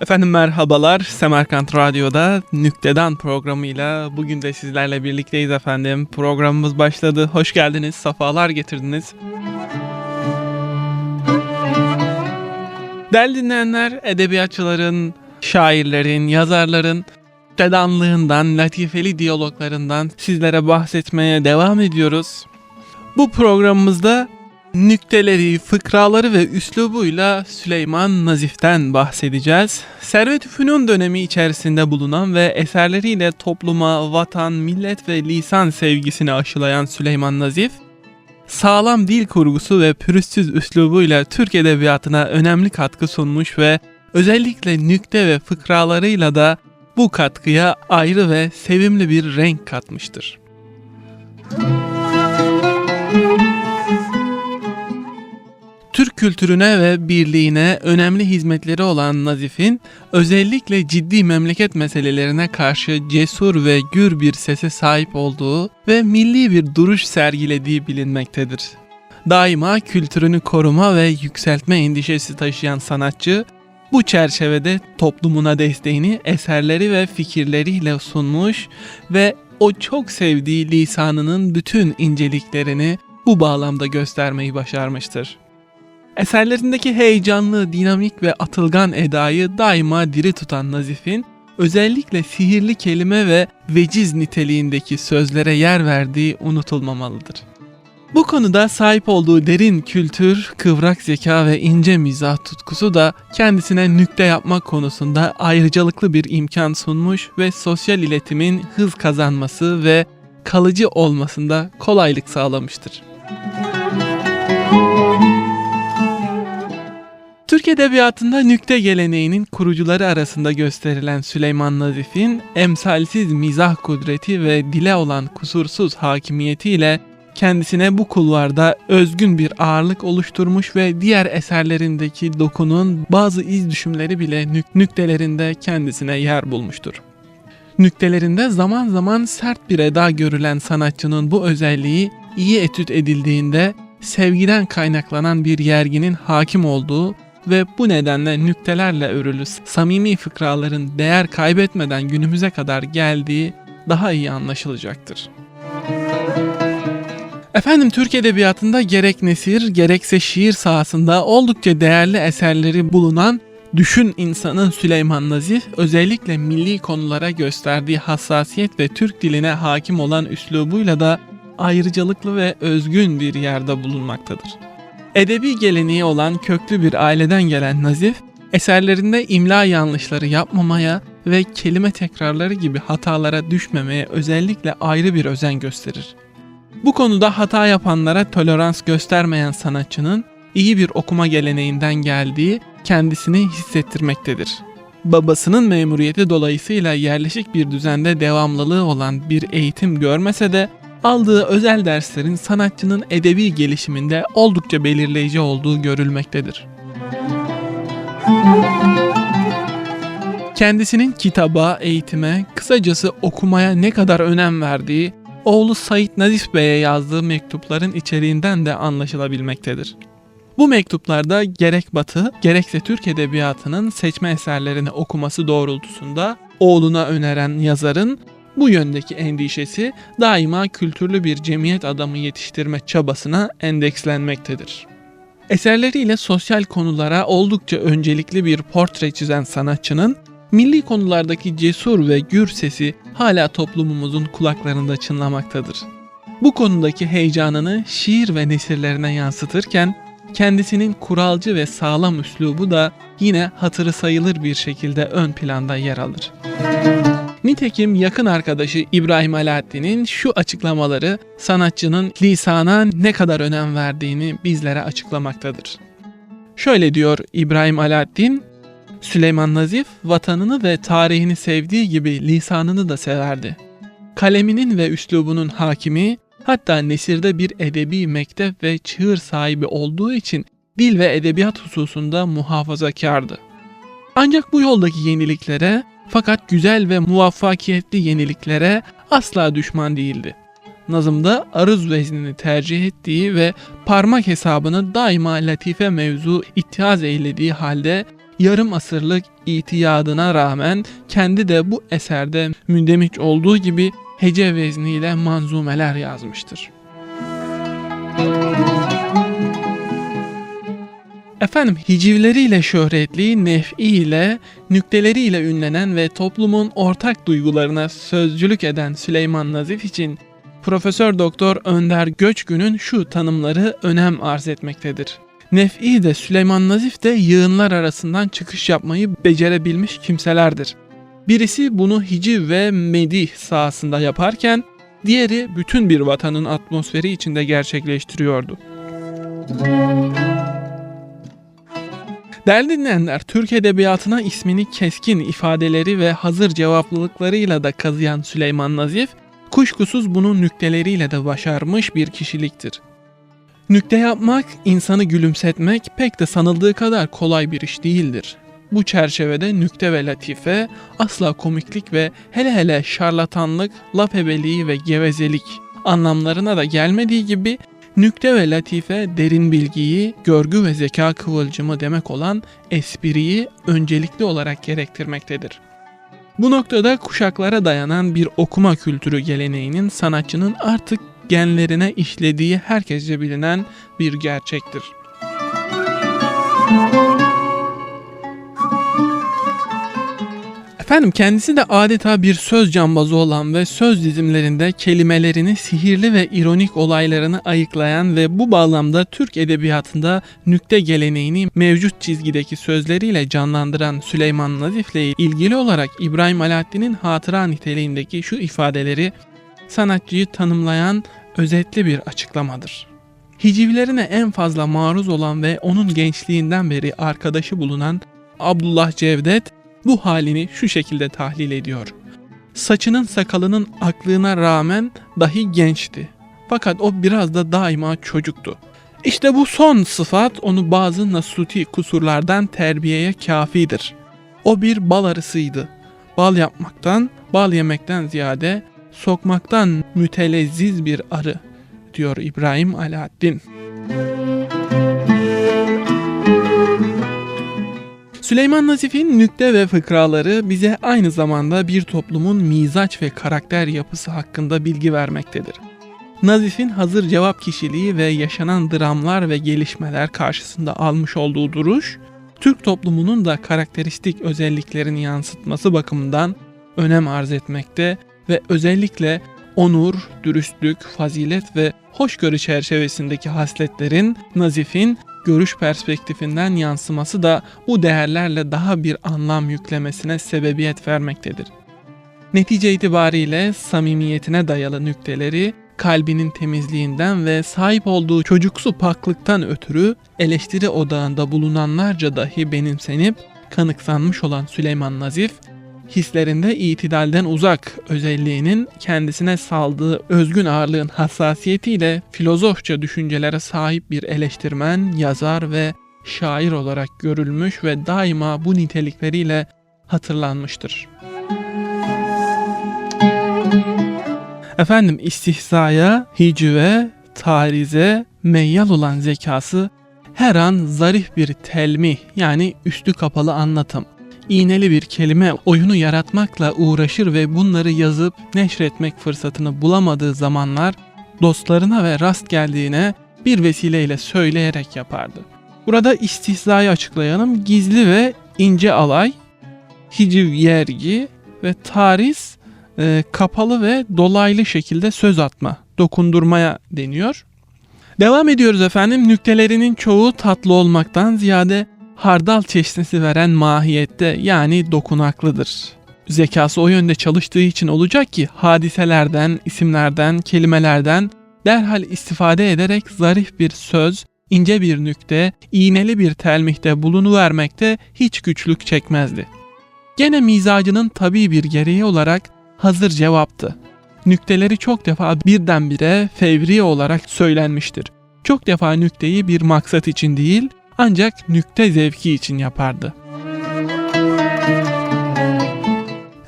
Efendim merhabalar. Semerkant Radyo'da Nüktedan programıyla bugün de sizlerle birlikteyiz efendim. Programımız başladı. Hoş geldiniz, safalar getirdiniz. Değerli dinleyenler, edebiyatçıların, şairlerin, yazarların nüktedanlığından, latifeli diyaloglarından sizlere bahsetmeye devam ediyoruz. Bu programımızda nükteleri, fıkraları ve üslubuyla Süleyman Nazif'ten bahsedeceğiz. Servet-i Fünun dönemi içerisinde bulunan ve eserleriyle topluma, vatan, millet ve lisan sevgisini aşılayan Süleyman Nazif, sağlam dil kurgusu ve pürüzsüz üslubuyla Türk edebiyatına önemli katkı sunmuş ve özellikle nükte ve fıkralarıyla da bu katkıya ayrı ve sevimli bir renk katmıştır. Türk kültürüne ve birliğine önemli hizmetleri olan Nazif'in özellikle ciddi memleket meselelerine karşı cesur ve gür bir sese sahip olduğu ve milli bir duruş sergilediği bilinmektedir. Daima kültürünü koruma ve yükseltme endişesi taşıyan sanatçı, bu çerçevede toplumuna desteğini eserleri ve fikirleriyle sunmuş ve o çok sevdiği lisanının bütün inceliklerini bu bağlamda göstermeyi başarmıştır. Eserlerindeki heyecanlı, dinamik ve atılgan edayı daima diri tutan Nazif'in özellikle sihirli kelime ve veciz niteliğindeki sözlere yer verdiği unutulmamalıdır. Bu konuda sahip olduğu derin kültür, kıvrak zeka ve ince mizah tutkusu da kendisine nükte yapmak konusunda ayrıcalıklı bir imkan sunmuş ve sosyal iletimin hız kazanması ve kalıcı olmasında kolaylık sağlamıştır. Türk Edebiyatı'nda nükte geleneğinin kurucuları arasında gösterilen Süleyman Nazif'in emsalsiz mizah kudreti ve dile olan kusursuz hakimiyetiyle kendisine bu kulvarda özgün bir ağırlık oluşturmuş ve diğer eserlerindeki dokunun bazı iz düşümleri bile nük- nüktelerinde kendisine yer bulmuştur. Nüktelerinde zaman zaman sert bir eda görülen sanatçının bu özelliği iyi etüt edildiğinde sevgiden kaynaklanan bir yerginin hakim olduğu ve bu nedenle nüktelerle örülü samimi fıkraların değer kaybetmeden günümüze kadar geldiği daha iyi anlaşılacaktır. Efendim Türk Edebiyatı'nda gerek nesir gerekse şiir sahasında oldukça değerli eserleri bulunan Düşün insanın Süleyman Nazif özellikle milli konulara gösterdiği hassasiyet ve Türk diline hakim olan üslubuyla da ayrıcalıklı ve özgün bir yerde bulunmaktadır. Edebi geleneği olan köklü bir aileden gelen Nazif, eserlerinde imla yanlışları yapmamaya ve kelime tekrarları gibi hatalara düşmemeye özellikle ayrı bir özen gösterir. Bu konuda hata yapanlara tolerans göstermeyen sanatçının iyi bir okuma geleneğinden geldiği kendisini hissettirmektedir. Babasının memuriyeti dolayısıyla yerleşik bir düzende devamlılığı olan bir eğitim görmese de aldığı özel derslerin sanatçının edebi gelişiminde oldukça belirleyici olduğu görülmektedir. Kendisinin kitaba, eğitime, kısacası okumaya ne kadar önem verdiği oğlu Said Nazif Bey'e yazdığı mektupların içeriğinden de anlaşılabilmektedir. Bu mektuplarda gerek Batı gerekse Türk edebiyatının seçme eserlerini okuması doğrultusunda oğluna öneren yazarın bu yöndeki endişesi daima kültürlü bir cemiyet adamı yetiştirme çabasına endekslenmektedir. Eserleriyle sosyal konulara oldukça öncelikli bir portre çizen sanatçının milli konulardaki cesur ve gür sesi hala toplumumuzun kulaklarında çınlamaktadır. Bu konudaki heyecanını şiir ve nesirlerine yansıtırken kendisinin kuralcı ve sağlam üslubu da yine hatırı sayılır bir şekilde ön planda yer alır. Nitekim yakın arkadaşı İbrahim Alaaddin'in şu açıklamaları sanatçının lisana ne kadar önem verdiğini bizlere açıklamaktadır. Şöyle diyor İbrahim Alaaddin, Süleyman Nazif vatanını ve tarihini sevdiği gibi lisanını da severdi. Kaleminin ve üslubunun hakimi, hatta nesirde bir edebi mektep ve çığır sahibi olduğu için dil ve edebiyat hususunda muhafazakardı. Ancak bu yoldaki yeniliklere fakat güzel ve muvaffakiyetli yeniliklere asla düşman değildi. Nazımda arız veznini tercih ettiği ve parmak hesabını daima latife mevzu ittihaz eylediği halde yarım asırlık itiyadına rağmen kendi de bu eserde mündemiş olduğu gibi hece vezniyle manzumeler yazmıştır. Efendim hicivleriyle şöhretli, nef'i ile, nükteleriyle ünlenen ve toplumun ortak duygularına sözcülük eden Süleyman Nazif için Profesör Doktor Önder Göçgün'ün şu tanımları önem arz etmektedir. Nef'i de Süleyman Nazif de yığınlar arasından çıkış yapmayı becerebilmiş kimselerdir. Birisi bunu hiciv ve medih sahasında yaparken diğeri bütün bir vatanın atmosferi içinde gerçekleştiriyordu. Değerli dinleyenler, Türk Edebiyatı'na ismini keskin ifadeleri ve hazır cevaplılıklarıyla da kazıyan Süleyman Nazif, kuşkusuz bunu nükteleriyle de başarmış bir kişiliktir. Nükte yapmak, insanı gülümsetmek pek de sanıldığı kadar kolay bir iş değildir. Bu çerçevede nükte ve latife asla komiklik ve hele hele şarlatanlık, laf ebeliği ve gevezelik anlamlarına da gelmediği gibi nükte ve latife derin bilgiyi, görgü ve zeka kıvılcımı demek olan espriyi öncelikli olarak gerektirmektedir. Bu noktada kuşaklara dayanan bir okuma kültürü geleneğinin sanatçının artık genlerine işlediği herkesce bilinen bir gerçektir. Efendim kendisi de adeta bir söz cambazı olan ve söz dizimlerinde kelimelerini sihirli ve ironik olaylarını ayıklayan ve bu bağlamda Türk edebiyatında nükte geleneğini mevcut çizgideki sözleriyle canlandıran Süleyman Nazif ile ilgili olarak İbrahim Alaaddin'in hatıra niteliğindeki şu ifadeleri sanatçıyı tanımlayan özetli bir açıklamadır. Hicivlerine en fazla maruz olan ve onun gençliğinden beri arkadaşı bulunan Abdullah Cevdet bu halini şu şekilde tahlil ediyor. Saçının sakalının aklına rağmen dahi gençti. Fakat o biraz da daima çocuktu. İşte bu son sıfat onu bazı nasuti kusurlardan terbiyeye kafidir. O bir bal arısıydı. Bal yapmaktan, bal yemekten ziyade sokmaktan mütelezziz bir arı diyor İbrahim Alaaddin. Süleyman Nazif'in nükte ve fıkraları bize aynı zamanda bir toplumun mizaç ve karakter yapısı hakkında bilgi vermektedir. Nazif'in hazır cevap kişiliği ve yaşanan dramlar ve gelişmeler karşısında almış olduğu duruş, Türk toplumunun da karakteristik özelliklerini yansıtması bakımından önem arz etmekte ve özellikle onur, dürüstlük, fazilet ve hoşgörü çerçevesindeki hasletlerin Nazif'in görüş perspektifinden yansıması da bu değerlerle daha bir anlam yüklemesine sebebiyet vermektedir. Netice itibariyle samimiyetine dayalı nükteleri kalbinin temizliğinden ve sahip olduğu çocuksu paklıktan ötürü eleştiri odağında bulunanlarca dahi benimsenip kanıksanmış olan Süleyman Nazif, hislerinde itidalden uzak özelliğinin kendisine saldığı özgün ağırlığın hassasiyetiyle filozofça düşüncelere sahip bir eleştirmen, yazar ve şair olarak görülmüş ve daima bu nitelikleriyle hatırlanmıştır. Efendim istihzaya, hicve, tarize, meyyal olan zekası her an zarif bir telmi yani üstü kapalı anlatım, iğneli bir kelime oyunu yaratmakla uğraşır ve bunları yazıp neşretmek fırsatını bulamadığı zamanlar dostlarına ve rast geldiğine bir vesileyle söyleyerek yapardı. Burada istihzayı açıklayalım. Gizli ve ince alay, hiciv yergi ve tariz e, kapalı ve dolaylı şekilde söz atma, dokundurmaya deniyor. Devam ediyoruz efendim. Nüktelerinin çoğu tatlı olmaktan ziyade hardal çeşnisi veren mahiyette yani dokunaklıdır. Zekası o yönde çalıştığı için olacak ki hadiselerden, isimlerden, kelimelerden derhal istifade ederek zarif bir söz, ince bir nükte, iğneli bir telmihte bulunuvermekte hiç güçlük çekmezdi. Gene mizacının tabii bir gereği olarak hazır cevaptı. Nükteleri çok defa birdenbire fevri olarak söylenmiştir. Çok defa nükteyi bir maksat için değil, ancak nükte zevki için yapardı.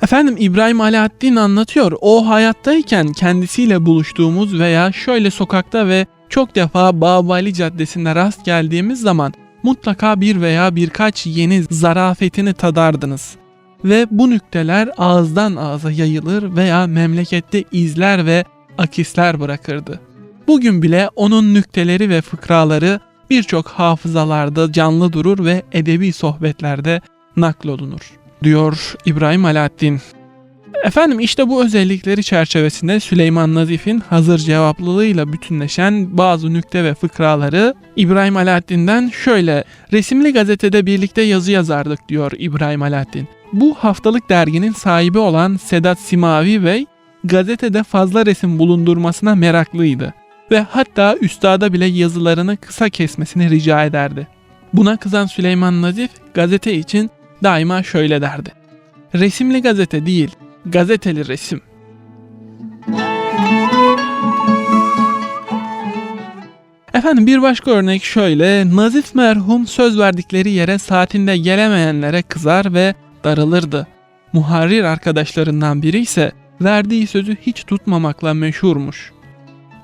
Efendim İbrahim Alaaddin anlatıyor. O hayattayken kendisiyle buluştuğumuz veya şöyle sokakta ve çok defa Babali Caddesi'nde rast geldiğimiz zaman mutlaka bir veya birkaç yeni zarafetini tadardınız. Ve bu nükteler ağızdan ağza yayılır veya memlekette izler ve akisler bırakırdı. Bugün bile onun nükteleri ve fıkraları birçok hafızalarda canlı durur ve edebi sohbetlerde naklolunur, diyor İbrahim Alaaddin. Efendim işte bu özellikleri çerçevesinde Süleyman Nazif'in hazır cevaplılığıyla bütünleşen bazı nükte ve fıkraları İbrahim Alaaddin'den şöyle resimli gazetede birlikte yazı yazardık diyor İbrahim Alaaddin. Bu haftalık derginin sahibi olan Sedat Simavi Bey gazetede fazla resim bulundurmasına meraklıydı ve hatta üstada bile yazılarını kısa kesmesini rica ederdi. Buna kızan Süleyman Nazif gazete için daima şöyle derdi. Resimli gazete değil, gazeteli resim. Efendim bir başka örnek şöyle. Nazif merhum söz verdikleri yere saatinde gelemeyenlere kızar ve darılırdı. Muharrir arkadaşlarından biri ise verdiği sözü hiç tutmamakla meşhurmuş.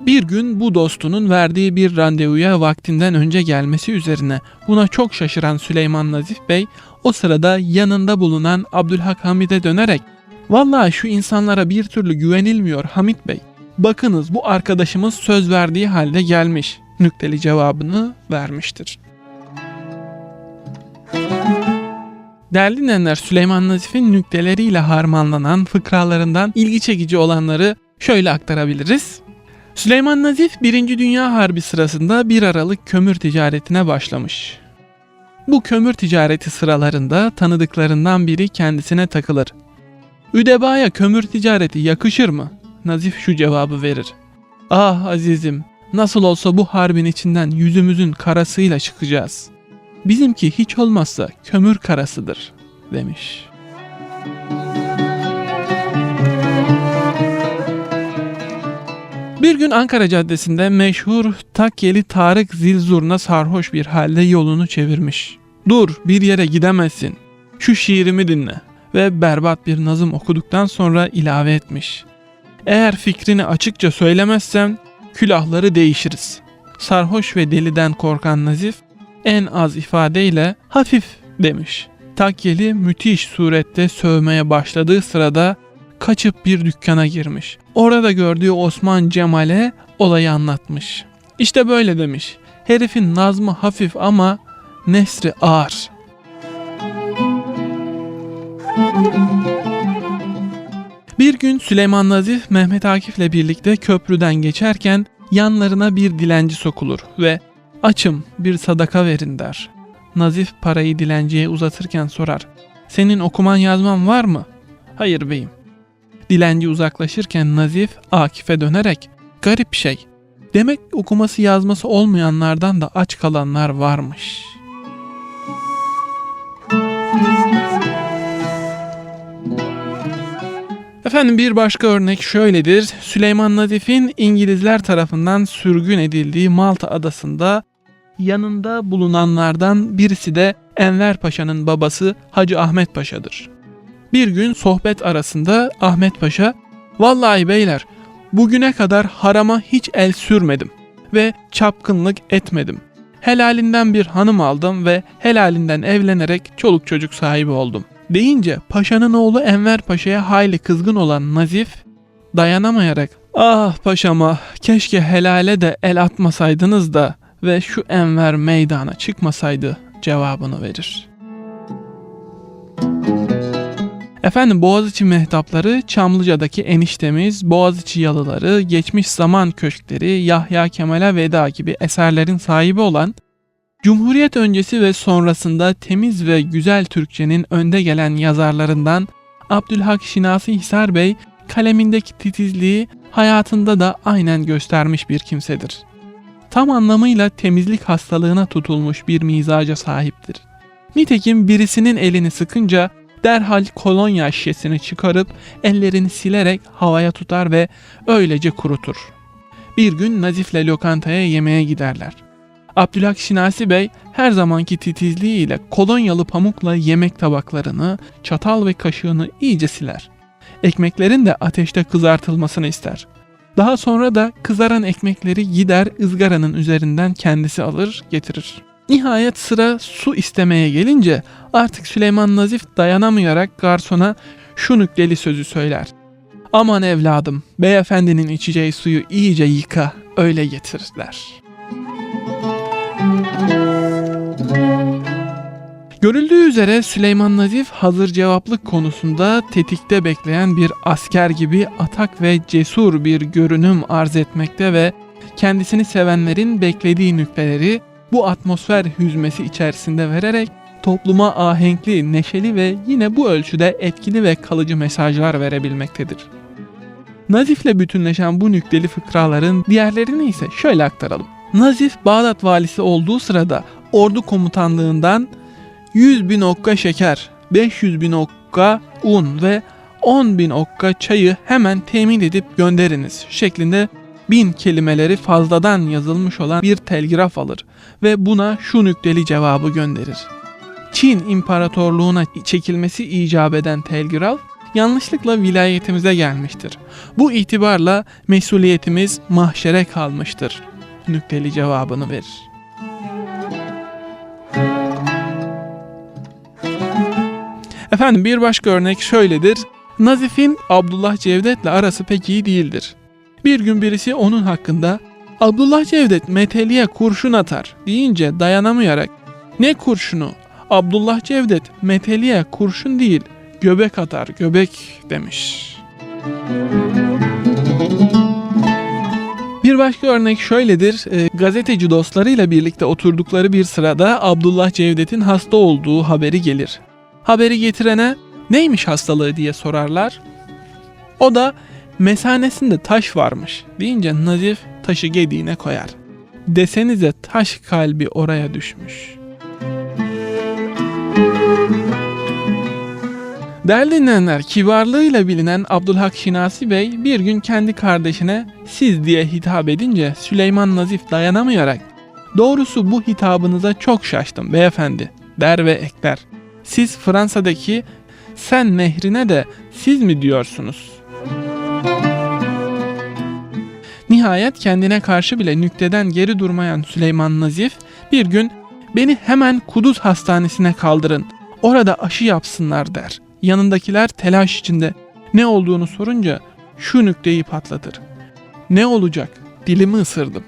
Bir gün bu dostunun verdiği bir randevuya vaktinden önce gelmesi üzerine buna çok şaşıran Süleyman Nazif Bey o sırada yanında bulunan Abdülhak Hamid'e dönerek Vallahi şu insanlara bir türlü güvenilmiyor Hamit Bey. Bakınız bu arkadaşımız söz verdiği halde gelmiş. Nükteli cevabını vermiştir. Değerli dinleyenler Süleyman Nazif'in nükteleriyle harmanlanan fıkralarından ilgi çekici olanları şöyle aktarabiliriz. Süleyman Nazif 1. Dünya Harbi sırasında 1 Aralık kömür ticaretine başlamış. Bu kömür ticareti sıralarında tanıdıklarından biri kendisine takılır. Üdebaya kömür ticareti yakışır mı? Nazif şu cevabı verir. Ah azizim, nasıl olsa bu harbin içinden yüzümüzün karasıyla çıkacağız. Bizimki hiç olmazsa kömür karasıdır, demiş. Bir gün Ankara Caddesi'nde meşhur Takyeli Tarık Zilzurna sarhoş bir halde yolunu çevirmiş. Dur bir yere gidemezsin. Şu şiirimi dinle ve berbat bir nazım okuduktan sonra ilave etmiş. Eğer fikrini açıkça söylemezsen külahları değişiriz. Sarhoş ve deliden korkan Nazif en az ifadeyle hafif demiş. Takyeli müthiş surette sövmeye başladığı sırada kaçıp bir dükkana girmiş. Orada gördüğü Osman Cemal'e olayı anlatmış. İşte böyle demiş. Herifin nazmı hafif ama nesri ağır. Bir gün Süleyman Nazif Mehmet Akif'le birlikte köprüden geçerken yanlarına bir dilenci sokulur ve açım bir sadaka verin der. Nazif parayı dilenciye uzatırken sorar. Senin okuman yazman var mı? Hayır beyim. Dilenci uzaklaşırken Nazif Akif'e dönerek garip şey. Demek okuması yazması olmayanlardan da aç kalanlar varmış. Efendim bir başka örnek şöyledir. Süleyman Nazif'in İngilizler tarafından sürgün edildiği Malta adasında yanında bulunanlardan birisi de Enver Paşa'nın babası Hacı Ahmet Paşa'dır. Bir gün sohbet arasında Ahmet Paşa, ''Vallahi beyler, bugüne kadar harama hiç el sürmedim ve çapkınlık etmedim. Helalinden bir hanım aldım ve helalinden evlenerek çoluk çocuk sahibi oldum.'' deyince paşanın oğlu Enver Paşa'ya hayli kızgın olan Nazif dayanamayarak ''Ah paşama keşke helale de el atmasaydınız da ve şu Enver meydana çıkmasaydı.'' cevabını verir. Efendim Boğaziçi mehtapları, Çamlıca'daki eniştemiz, Boğaziçi yalıları, geçmiş zaman köşkleri, Yahya Kemal'e veda gibi eserlerin sahibi olan, Cumhuriyet öncesi ve sonrasında temiz ve güzel Türkçenin önde gelen yazarlarından Abdülhak Şinasi Hisar Bey kalemindeki titizliği hayatında da aynen göstermiş bir kimsedir. Tam anlamıyla temizlik hastalığına tutulmuş bir mizaca sahiptir. Nitekim birisinin elini sıkınca derhal kolonya şişesini çıkarıp ellerini silerek havaya tutar ve öylece kurutur. Bir gün Nazif'le lokantaya yemeğe giderler. Abdülhak Şinasi Bey her zamanki titizliğiyle kolonyalı pamukla yemek tabaklarını, çatal ve kaşığını iyice siler. Ekmeklerin de ateşte kızartılmasını ister. Daha sonra da kızaran ekmekleri gider ızgaranın üzerinden kendisi alır getirir. Nihayet sıra su istemeye gelince artık Süleyman Nazif dayanamayarak garsona şu nükteli sözü söyler. Aman evladım, beyefendinin içeceği suyu iyice yıka, öyle getirler. Görüldüğü üzere Süleyman Nazif hazır cevaplık konusunda tetikte bekleyen bir asker gibi atak ve cesur bir görünüm arz etmekte ve kendisini sevenlerin beklediği nükteleri bu atmosfer hüzmesi içerisinde vererek topluma ahenkli, neşeli ve yine bu ölçüde etkili ve kalıcı mesajlar verebilmektedir. Nazif'le bütünleşen bu nükteli fıkraların diğerlerini ise şöyle aktaralım. Nazif Bağdat valisi olduğu sırada ordu komutanlığından 100 bin okka şeker, 500 bin okka un ve 10 bin okka çayı hemen temin edip gönderiniz şeklinde bin kelimeleri fazladan yazılmış olan bir telgraf alır ve buna şu nükteli cevabı gönderir. Çin İmparatorluğuna çekilmesi icap eden telgraf yanlışlıkla vilayetimize gelmiştir. Bu itibarla mesuliyetimiz mahşere kalmıştır. Nükteli cevabını verir. Efendim bir başka örnek şöyledir. Nazif'in Abdullah Cevdet'le arası pek iyi değildir. Bir gün birisi onun hakkında Abdullah Cevdet meteliğe kurşun atar deyince dayanamayarak ne kurşunu? Abdullah Cevdet meteliğe kurşun değil göbek atar göbek demiş. Bir başka örnek şöyledir. E, gazeteci dostlarıyla birlikte oturdukları bir sırada Abdullah Cevdet'in hasta olduğu haberi gelir. Haberi getirene neymiş hastalığı diye sorarlar. O da mesanesinde taş varmış deyince Nazif taşı gediğine koyar. Desenize taş kalbi oraya düşmüş. Değerli dinleyenler, kibarlığıyla bilinen Abdülhak Şinasi Bey bir gün kendi kardeşine siz diye hitap edince Süleyman Nazif dayanamayarak doğrusu bu hitabınıza çok şaştım beyefendi der ve ekler. Siz Fransa'daki sen nehrine de siz mi diyorsunuz? Nihayet kendine karşı bile nükteden geri durmayan Süleyman Nazif bir gün beni hemen Kudüs hastanesine kaldırın orada aşı yapsınlar der. Yanındakiler telaş içinde ne olduğunu sorunca şu nükteyi patlatır. Ne olacak? Dilimi ısırdım.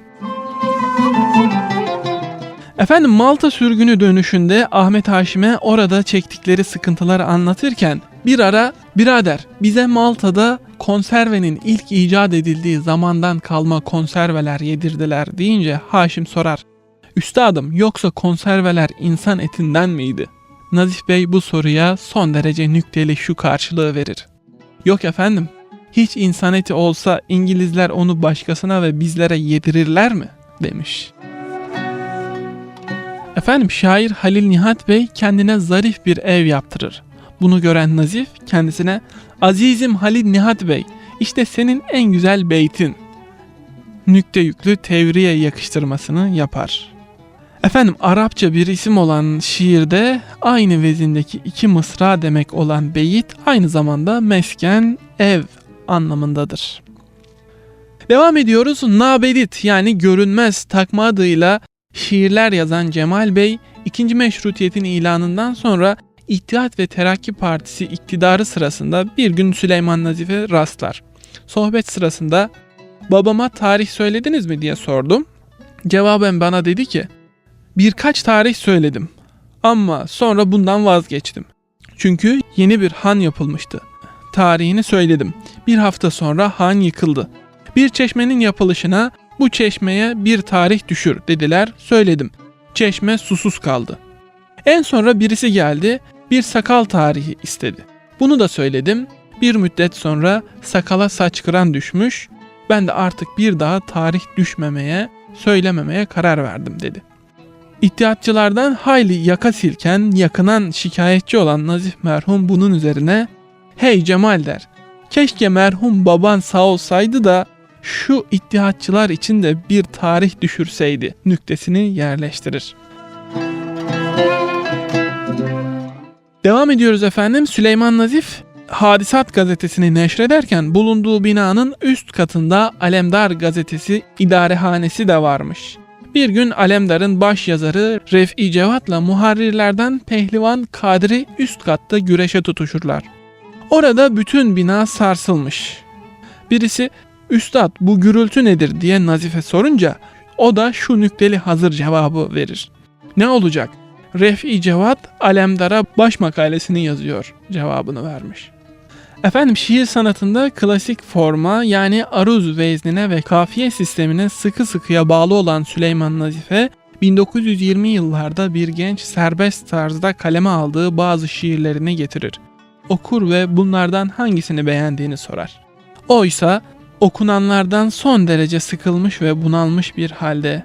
Efendim Malta sürgünü dönüşünde Ahmet Haşim'e orada çektikleri sıkıntıları anlatırken bir ara birader bize Malta'da konservenin ilk icat edildiği zamandan kalma konserveler yedirdiler deyince Haşim sorar. Üstadım yoksa konserveler insan etinden miydi? Nazif Bey bu soruya son derece nükteli şu karşılığı verir. Yok efendim, hiç insan eti olsa İngilizler onu başkasına ve bizlere yedirirler mi? demiş. Efendim şair Halil Nihat Bey kendine zarif bir ev yaptırır. Bunu gören Nazif kendisine Azizim Halil Nihat Bey işte senin en güzel beytin nükte yüklü tevriye yakıştırmasını yapar. Efendim Arapça bir isim olan şiirde aynı vezindeki iki mısra demek olan beyit aynı zamanda mesken, ev anlamındadır. Devam ediyoruz. Nabedit yani görünmez takma adıyla şiirler yazan Cemal Bey, ikinci meşrutiyetin ilanından sonra İttihat ve Terakki Partisi iktidarı sırasında bir gün Süleyman Nazif'e rastlar. Sohbet sırasında babama tarih söylediniz mi diye sordum. Cevaben bana dedi ki birkaç tarih söyledim ama sonra bundan vazgeçtim. Çünkü yeni bir han yapılmıştı. Tarihini söyledim. Bir hafta sonra han yıkıldı. Bir çeşmenin yapılışına bu çeşmeye bir tarih düşür dediler söyledim. Çeşme susuz kaldı. En sonra birisi geldi bir sakal tarihi istedi. Bunu da söyledim. Bir müddet sonra sakala saç kıran düşmüş. Ben de artık bir daha tarih düşmemeye, söylememeye karar verdim dedi. İttihatçılardan hayli yaka silken, yakınan şikayetçi olan Nazif merhum bunun üzerine "Hey Cemal der. Keşke merhum baban sağ olsaydı da şu ittihatçılar için de bir tarih düşürseydi." nüktesini yerleştirir. Devam ediyoruz efendim. Süleyman Nazif Hadisat gazetesini neşrederken bulunduğu binanın üst katında Alemdar gazetesi idarehanesi de varmış. Bir gün Alemdar'ın baş yazarı Ref'i Cevat'la muharrirlerden Pehlivan Kadri üst katta güreşe tutuşurlar. Orada bütün bina sarsılmış. Birisi Üstad bu gürültü nedir diye Nazife sorunca o da şu nükteli hazır cevabı verir. Ne olacak? Ref'i Cevat Alemdar'a baş makalesini yazıyor cevabını vermiş. Efendim şiir sanatında klasik forma yani aruz veznine ve kafiye sistemine sıkı sıkıya bağlı olan Süleyman Nazife 1920 yıllarda bir genç serbest tarzda kaleme aldığı bazı şiirlerini getirir. Okur ve bunlardan hangisini beğendiğini sorar. Oysa okunanlardan son derece sıkılmış ve bunalmış bir halde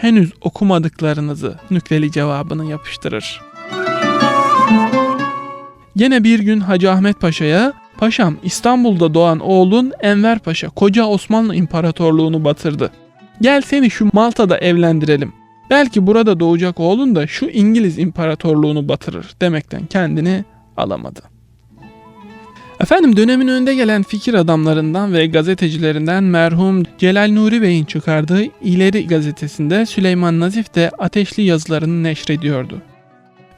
henüz okumadıklarınızı nükteli cevabını yapıştırır. Gene bir gün Hacı Ahmet Paşa'ya Paşam İstanbul'da doğan oğlun Enver Paşa koca Osmanlı İmparatorluğunu batırdı. Gel seni şu Malta'da evlendirelim. Belki burada doğacak oğlun da şu İngiliz İmparatorluğunu batırır demekten kendini alamadı. Efendim dönemin önde gelen fikir adamlarından ve gazetecilerinden merhum Celal Nuri Bey'in çıkardığı İleri gazetesinde Süleyman Nazif de ateşli yazılarını neşrediyordu.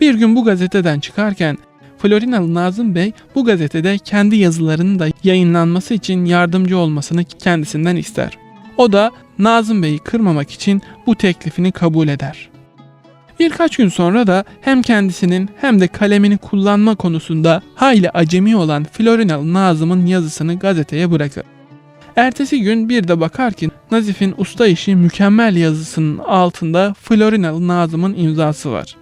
Bir gün bu gazeteden çıkarken Florinalı Nazım Bey bu gazetede kendi yazılarının da yayınlanması için yardımcı olmasını kendisinden ister. O da Nazım Bey'i kırmamak için bu teklifini kabul eder. Birkaç gün sonra da hem kendisinin hem de kalemini kullanma konusunda hayli acemi olan Florinalı Nazım'ın yazısını gazeteye bırakır. Ertesi gün bir de bakar ki Nazif'in usta işi mükemmel yazısının altında Florinalı Nazım'ın imzası var.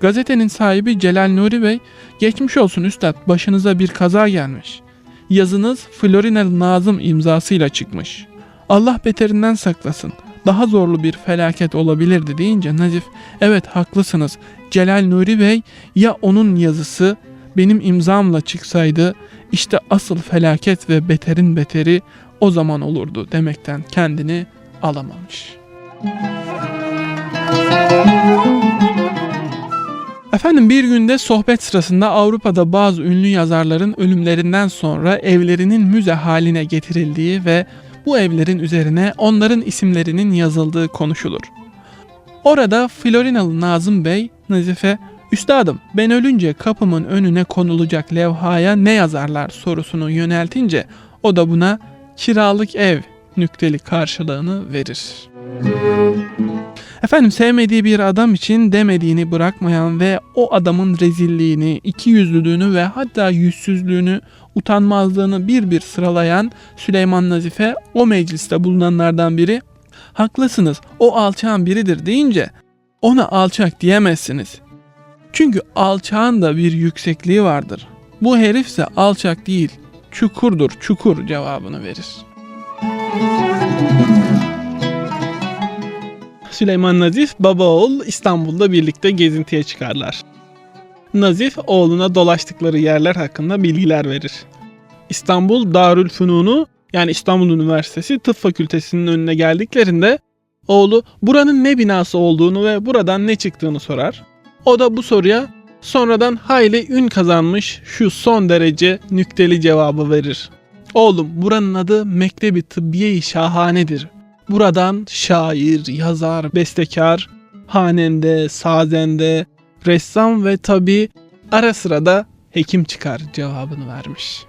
Gazetenin sahibi Celal Nuri Bey, geçmiş olsun üstad başınıza bir kaza gelmiş. Yazınız Florinalı Nazım imzasıyla çıkmış. Allah beterinden saklasın. Daha zorlu bir felaket olabilirdi deyince Nazif, evet haklısınız. Celal Nuri Bey ya onun yazısı benim imzamla çıksaydı işte asıl felaket ve beterin beteri o zaman olurdu demekten kendini alamamış. Efendim bir günde sohbet sırasında Avrupa'da bazı ünlü yazarların ölümlerinden sonra evlerinin müze haline getirildiği ve bu evlerin üzerine onların isimlerinin yazıldığı konuşulur. Orada Florinalı Nazım Bey Nazife Üstadım ben ölünce kapımın önüne konulacak levhaya ne yazarlar sorusunu yöneltince o da buna kiralık ev nükteli karşılığını verir. Efendim sevmediği bir adam için demediğini bırakmayan ve o adamın rezilliğini, ikiyüzlülüğünü ve hatta yüzsüzlüğünü, utanmazlığını bir bir sıralayan Süleyman Nazife o mecliste bulunanlardan biri haklısınız o alçağın biridir deyince ona alçak diyemezsiniz. Çünkü alçağın da bir yüksekliği vardır. Bu herifse alçak değil, çukurdur çukur cevabını verir. Süleyman Nazif baba oğul İstanbul'da birlikte gezintiye çıkarlar. Nazif oğluna dolaştıkları yerler hakkında bilgiler verir. İstanbul Darülfünun'u yani İstanbul Üniversitesi Tıp Fakültesinin önüne geldiklerinde oğlu buranın ne binası olduğunu ve buradan ne çıktığını sorar. O da bu soruya sonradan hayli ün kazanmış şu son derece nükteli cevabı verir. Oğlum buranın adı Mektebi Tıbbiye-i Şahanedir. Buradan şair, yazar, bestekar, hanende, sazende, ressam ve tabi ara sıra da hekim çıkar cevabını vermiş.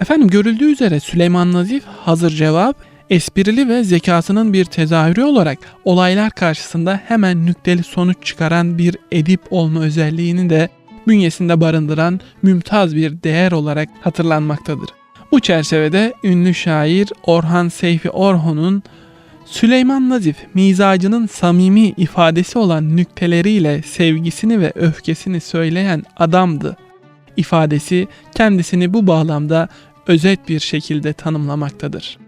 Efendim görüldüğü üzere Süleyman Nazif hazır cevap esprili ve zekasının bir tezahürü olarak olaylar karşısında hemen nükteli sonuç çıkaran bir edip olma özelliğini de bünyesinde barındıran mümtaz bir değer olarak hatırlanmaktadır. Bu çerçevede ünlü şair Orhan Seyfi Orhon'un Süleyman Nazif mizacının samimi ifadesi olan nükteleriyle sevgisini ve öfkesini söyleyen adamdı ifadesi kendisini bu bağlamda özet bir şekilde tanımlamaktadır.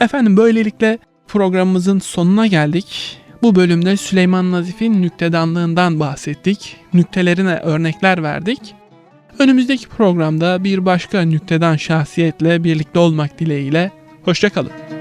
Efendim böylelikle programımızın sonuna geldik. Bu bölümde Süleyman Nazif'in nüktedanlığından bahsettik. Nüktelerine örnekler verdik. Önümüzdeki programda bir başka nüktedan şahsiyetle birlikte olmak dileğiyle. Hoşçakalın.